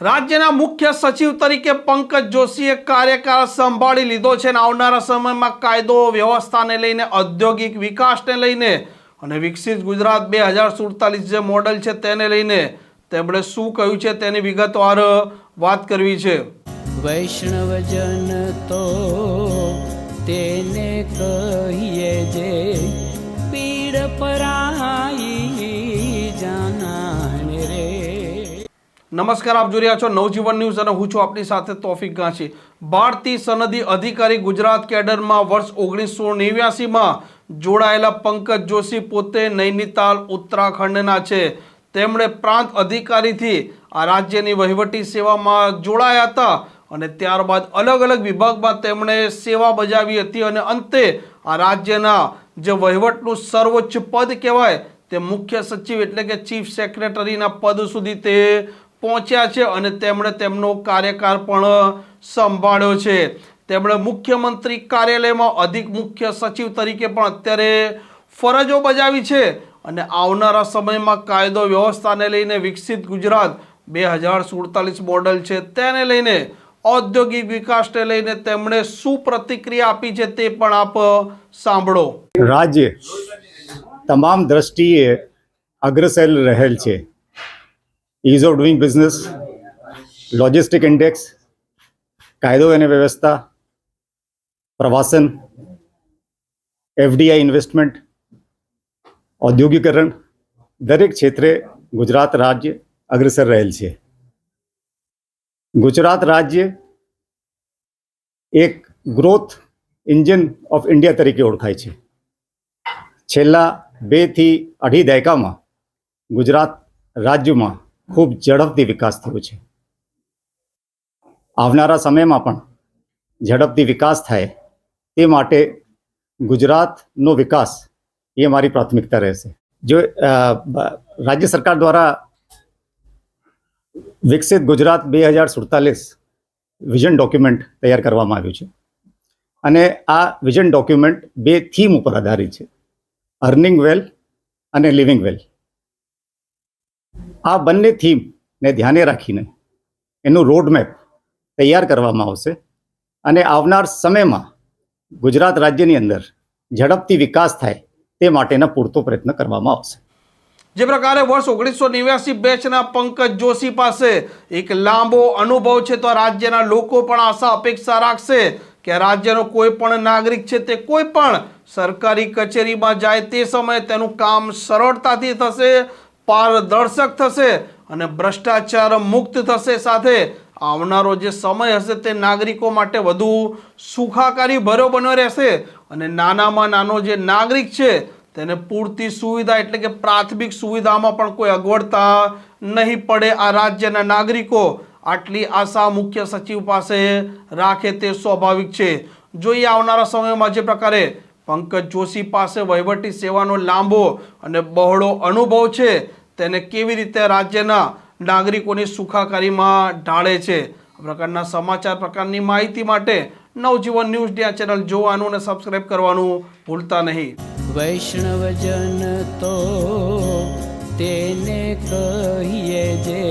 રાજ્યના મુખ્ય સચિવ તરીકે પંકજ જોશીએ કાર્યકાળ સંભાળી લીધો છે અને આવનારા સમયમાં કાયદો, વ્યવસ્થાને લઈને ઔદ્યોગિક વિકાસને લઈને અને વિકસિત ગુજરાત બે હજાર સુડતાલીસ જે મોડલ છે તેને લઈને તેમણે શું કહ્યું છે તેની વિગતવાર વાત કરવી છે. વૈષ્ણવજન તો તેને કહીએ જે પીડ પરાઈ નમસ્કાર, આપ જોઈ રહ્યા છો નવજીવન ન્યૂઝ અને હું છું આપની સાથે તોફિક ગાંચી ભારતીય સનદી અધિકારી ગુજરાત કેડરમાં વર્ષ ઓગણીસો નેવ્યાસીમાં જોડાયેલા પંકજ જોશી પોતે નૈનીતાલ, ઉત્તરાખંડના છે. તેમણે પ્રાંત અધિકારીથી આ રાજ્યની વહીવટી સેવામાં જોડાયા હતા અને ત્યારબાદ અલગ અલગ વિભાગમાં તેમણે સેવા બજાવી હતી અને અંતે આ રાજ્યના જે વહીવટનું સર્વોચ્ચ પદ કહેવાય તે મુખ્ય સચિવ એટલે કે ચીફ સેક્રેટરીના પદ સુધી તે પહોંચ્યા છે અને તેમણે તેમનો કાર્યકાળ પણ સંભાળ્યો છે. તેમણે મુખ્યમંત્રી કાર્યાલયમાં અધિક મુખ્ય સચિવ તરીકે પણ અત્યારે ફરજો બજાવી છે અને આવનારા સમયમાં કાયદો વ્યવસ્થાને લઈને વિકસિત ગુજરાત બે હજાર સુડતાલીસ મોડલ છે તેને લઈને ઔદ્યોગિક વિકાસને લઈને તેમણે શું પ્રતિક્રિયા આપી છે તે પણ આપ સાંભળો. રાજ્ય તમામ દ્રષ્ટિએ અગ્રસેલ રહેલ છે. Ease of doing business logistic index કાયદો અને વ્યવસ્થા, પ્રવાસન એફડીઆઈ ઇન્વેસ્ટમેન્ટ ઔદ્યોગિકરણ, દરેક ક્ષેત્રે ગુજરાત રાજ્ય અગ્રસર રહેલ છે. ગુજરાત રાજ્ય એક ગ્રોથ ઇન્જિન ઓફ ઇન્ડિયા તરીકે ઓળખાય છે. છેલ્લા બેથી અઢી દાયકામાં ગુજરાત રાજ્યમાં ખૂબ ઝડપથી વિકાસ થયો છે. આવનારા સમયમાં પણ ઝડપથી વિકાસ થાય તે માટે ગુજરાતનો વિકાસ એ મારી પ્રાથમિકતા રહેશે. જો રાજ્ય સરકાર દ્વારા વિકસિત ગુજરાત બે હજાર સુડતાલીસ વિઝન ડોક્યુમેન્ટ તૈયાર કરવામાં આવ્યું છે. અને આ વિઝન ડોક્યુમેન્ટ બે થીમ ઉપર આધારિત છે. અર્નિંગ વેલ અને લિવિંગ વેલ. આ બંને થીમને ધ્યાને રાખીને એનું રોડમેપ તૈયાર કરવામાં આવશે અને આવનાર સમયમાં ગુજરાત રાજ્યની અંદર ઝડપથી વિકાસ થાય તે માટેના પૂરતો પ્રયત્ન કરવામાં આવશે. જે પ્રકારે વર્ષ ઓગણીસો નેવ્યાસી બેચના પંકજ જોશી પાસે એક લાંબો અનુભવ છે તો રાજ્યના લોકો પણ આશા અપેક્ષા રાખશે કે રાજ્યનો કોઈ પણ નાગરિક છે તે કોઈ પણ સરકારી કચેરીમાં જાય તે સમયે તેનું કામ સરળતાથી થશે. પારદર્શક થશે અને ભ્રષ્ટાચાર મુક્ત થશે સાથે. આવનારો જે સમય હશે તે નાગરિકો માટે વધુ સુખાકારી ભર્યો બન્યો રહેશે અને નાનામાં નાનો જે નાગરિક છે તેને પૂરતી સુવિધા એટલે કે પ્રાથમિક સુવિધામાં પણ કોઈ અગવડતા નહીં પડે આ રાજ્યના નાગરિકો. આટલી આશા મુખ્ય સચિવ પાસે રાખે તે સ્વાભાવિક છે. જોઈએ આવનારા સમયમાં જે પ્રકારે પંકજ જોશી પાસે વહીવટી સેવાનો લાંબો અને બહોળો અનુભવ છે. તેને કેવી રીતે રાજ્યના નાગરિકોની સુખાકારીમાં ઢાળે છે? આ પ્રકારના સમાચાર, પ્રકારની માહિતી માટે નવજીવન ન્યૂઝ આ ચેનલ જોવાનું અને સબસ્ક્રાઇબ કરવાનું ભૂલતા નહીં. વૈષ્ણવજન તો તેને કહીએ જે